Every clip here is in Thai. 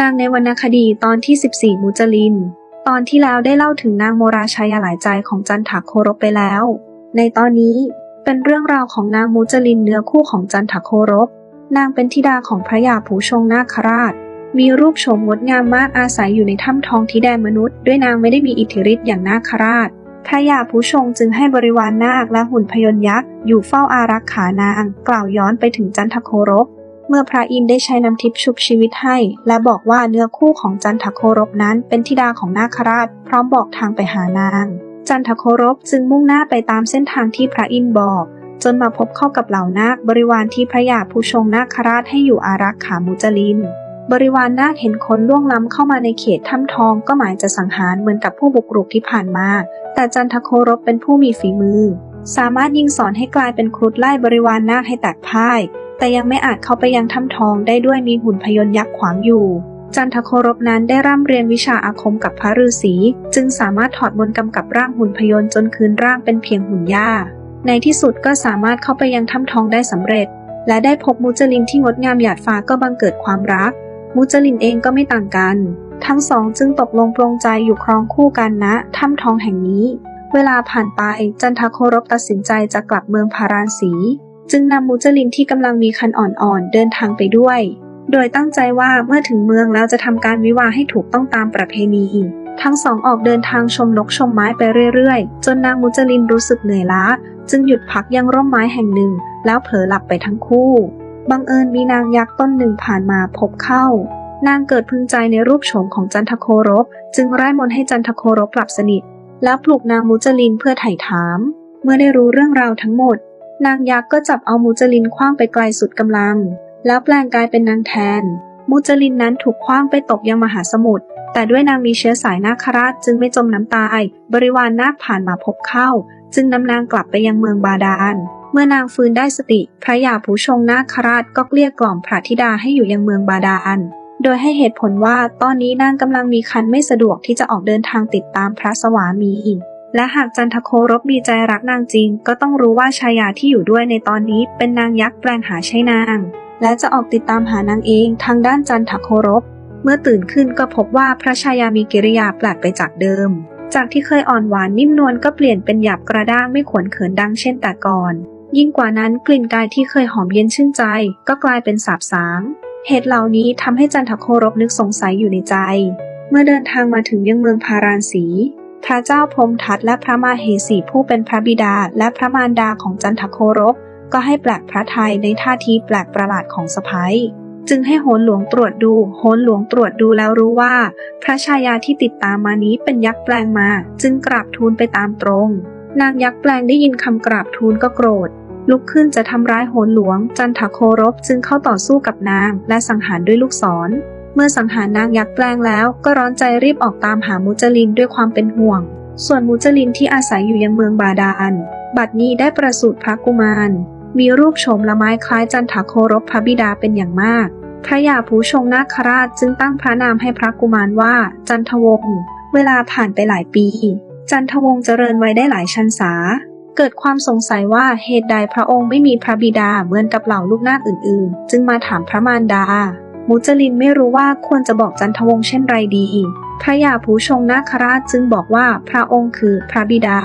นางในวรรณคดีตอนที่ 14 มุจลิน ตอนที่แล้วได้เล่าถึงนางโมราชัยหลายใจของจันทโครบไปแล้ว ในตอนนี้เป็นเรื่องราวของนางมุจลินเนื้อคู่ของจันทโครบ นางเป็นธิดาของพระยาผูชงนาคราช มีรูปโฉมงดงามมากอาศัยอยู่ในถ้ำทองที่แดนมนุษย์ ด้วยนางไม่ได้มีอิทธิฤทธิ์อย่างนาคราช พระยาผู้ชงจึงให้บริวารนาคและหุ่นพยนต์ยักษ์อยู่เฝ้าอารักขานาง กล่าวย้อนไปถึงจันทโครบ เมื่อพระอินทร์ได้ใช้น้ำทิพย์ชุบชีวิตให้ และบอกว่าเนื้อคู่ของจันทโครบนั้นเป็นธิดาของนาคราช พร้อมบอกทางไปหานาง จันทโครบจึงมุ่งหน้าไปตามเส้นทางที่พระอินทร์บอก จนมาพบเข้ากับเหล่านาคบริวารที่พระยาผู้ชงนาคราชให้อยู่อารักขามุจลิน บริวารนาคเห็นคนล่วงล้ำเข้ามาในเขตถ้ำทองก็หมายจะสังหารเหมือนกับผู้บุกรุกที่ผ่านมา แต่จันทโครบเป็นผู้มีฝีมือ สามารถยิงสอนให้กลายเป็นครุฑไล่บริวารนาคให้แตกพ่าย แต่ยังไม่อาจเข้าไปยังถ้ำทองได้ด้วยมีหุ่นพยนต์ยักษ์ขวางอยู่ จันทโครบนั้นได้ร่ำเรียนวิชาอาคมกับพระฤาษีจึงสามารถถอดมนต์กำกับร่างหุ่นพยนต์จนคืนร่างเป็นเพียงหุ่นหญ้า ในที่สุดก็สามารถเข้าไปยังถ้ำทองได้สำเร็จ และได้พบมุจลินที่งดงามหยาดฟ้าก็บังเกิดความรักมุจลินเองก็ไม่ต่างกัน ทั้งสองจึงตกลงปรงใจอยู่ครองคู่กันณถ้ำทองแห่งนี้ เวลาผ่านไปจันทโครบตัดสินใจจะกลับเมืองพาราณสี จึงนำมุจลินที่กำลังมีคันอ่อนๆ เดินทางไปด้วย โดยตั้งใจว่าเมื่อถึงเมืองแล้วจะทำการวิวาให้ถูกต้องตามประเพณีทั้งสองออกเดินทางชมนกชมไม้ไปเรื่อยๆ จนนางมุจลินรู้สึกเหนื่อยล้า จึงหยุดพักยังร่มไม้แห่งหนึ่ง แล้วเผลอหลับไปทั้งคู่ บังเอิญมีนางยักษ์ต้นหนึ่งผ่านมาพบเข้า นางเกิดพึงใจในรูปโฉมของจันทโครบ จึงไร้มนให้จันทโครบหลับสนิท แล้วปลุกนางมุจลินเพื่อไถ่ถาม เมื่อได้รู้เรื่องราวทั้งหมด นางยักษ์ก็จับเอามุจลินคว้างไปไกลสุดกำลัง แล้วแปลงกายเป็นนางแทนมุจลินนั้นถูกคว้างไปตกยังมหาสมุทรแต่ด้วยนางมีเชื้อสายนาคราชจึงไม่จมน้ำตาย บริวารนาคผ่านมาพบเข้า จึงนำนางกลับไปยังเมืองบาดาล เมื่อนางฟื้นได้สติ พระยาผู้ชงนาคราชก็เกลี้ยกล่อมพระธิดาให้อยู่ยังเมืองบาดาล โดยให้เหตุผลว่าตอนนี้นางกำลังมีคันไม่สะดวกที่จะออกเดินทางติดตามพระสวามี และหากจันทโครบมีใจรักนางจริง ก็ต้องรู้ว่าชายาที่อยู่ด้วยในตอนนี้เป็นนางยักษ์แปลงหาใช่นาง และจะออกติดตามหานางเองทางด้านจันทโครบ เมื่อตื่นขึ้นก็พบว่าพระชายามีกิริยาแปลกไปจากเดิม จากที่เคยอ่อนหวานนิ่มนวลก็เปลี่ยนเป็นหยาบกระด้างไม่ขวนเขินดังเช่นแต่ก่อน ยิ่งกว่านั้นกลิ่นกายที่เคยหอมเย็นชื่นใจ ก็กลายเป็นสาบสางเหตุเหล่านี้ทำให้จันทโครบนึกสงสัยอยู่ในใจ เมื่อเดินทางมาถึงยังเมืองพาราณสี พระเจ้าพรมทัตและพระมาเหสีผู้เป็นพระบิดาและพระมารดาของจันทโครบก็ให้แปลกพระไทยในท่าทีแปลกประหลาดของสะพ้ยจึงให้โหนหลวงตรวจดู โหนหลวงตรวจดูแล้วรู้ว่า พระชายาที่ติดตามมานี้เป็นยักษ์แปลงมา จึงกราบทูลไปตามตรง นางยักษ์แปลงได้ยินคำกราบทูลก็โกรธ ลุกขึ้นจะทำร้ายโหนหลวง จันทโครบจึงเข้าต่อสู้กับนางและสังหารด้วยลูกศร มื่อสังหารนางยักษ์แปลงแล้ว ก็ร้อนใจรีบออกตามหามุจลินด้วยความเป็นห่วง ส่วนมุจลินที่อาศัยอยู่ยังเมืองบาดาล บัดนี้ได้ประสูติพระกุมาร มีรูปโฉมละไม้คล้ายจันทโครบพระบิดาเป็นอย่างมาก พระยาผู้ชงนาคราชจึงตั้งพระนามให้พระกุมารว่า จันทวงศ์เวลาผ่านไปหลายปี จันทวงศ์เจริญไว้ได้หลายชันษาเกิดความสงสัยว่าเหตุใดพระองค์ไม่มีพระบิดาเหมือนกับเหล่าลูกนาคอื่นๆ จึงมาถามพระมารดา มุจลินไม่รู้ว่าควรจะบอกจันทวงศ์เช่นไรดีอีก พระยาผู้ชงนาคราชจึงบอกว่าพระองค์คือพระบิดา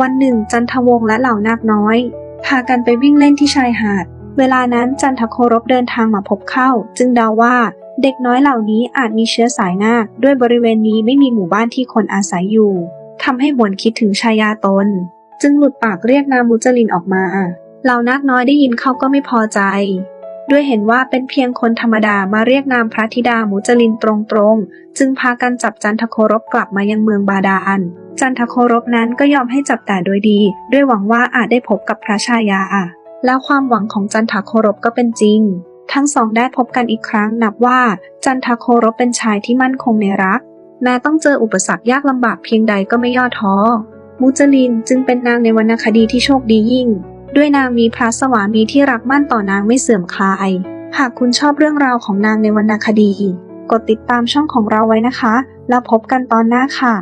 วันหนึ่ง จันทวงศ์และเหล่านาคน้อย พากันไปวิ่งเล่นที่ชายหาด เวลานั้นจันทโครบเดินทางมาพบเข้า จึงเดาว่าเด็กน้อยเหล่านี้อาจมีเชื้อสายนาคด้วยบริเวณนี้ไม่มีหมู่บ้านที่คนอาศัยอยู่ทำให้หวนคิดถึงชายาตน จึงหลุดปากเรียกนามมุจลินออกมาเหล่านาคน้อยได้ยินเขาก็ไม่พอใจ ด้วยเห็นว่าเป็นเพียงคนธรรมดามาเรียกนามพระธิดามุจลินตรงๆ จึงพากันจับจันทโครบกลับมายังเมืองบาดาลจันทโครบนั้นก็ยอมให้จับแต่โดยดี ด้วยหวังว่าอาจได้พบกับพระชายาแล้วความหวังของจันทโครบก็เป็นจริง ทั้งสองได้พบกันอีกครั้งนับว่า จันทโครบเป็นชายที่มั่นคงในรักแม้ต้องเจออุปสรรคยากลำบากเพียงใดก็ไม่ย่อท้อ มุจลินจึงเป็นนางในวรรณคดีที่โชคดียิ่ง ด้วยนางมีพระสวามีที่รักมั่นต่อนางไม่เสื่อมคลาย หากคุณชอบเรื่องราวของนางในวรรณคดี กดติดตามช่องของเราไว้นะคะ แล้วพบกันตอนหน้าค่ะ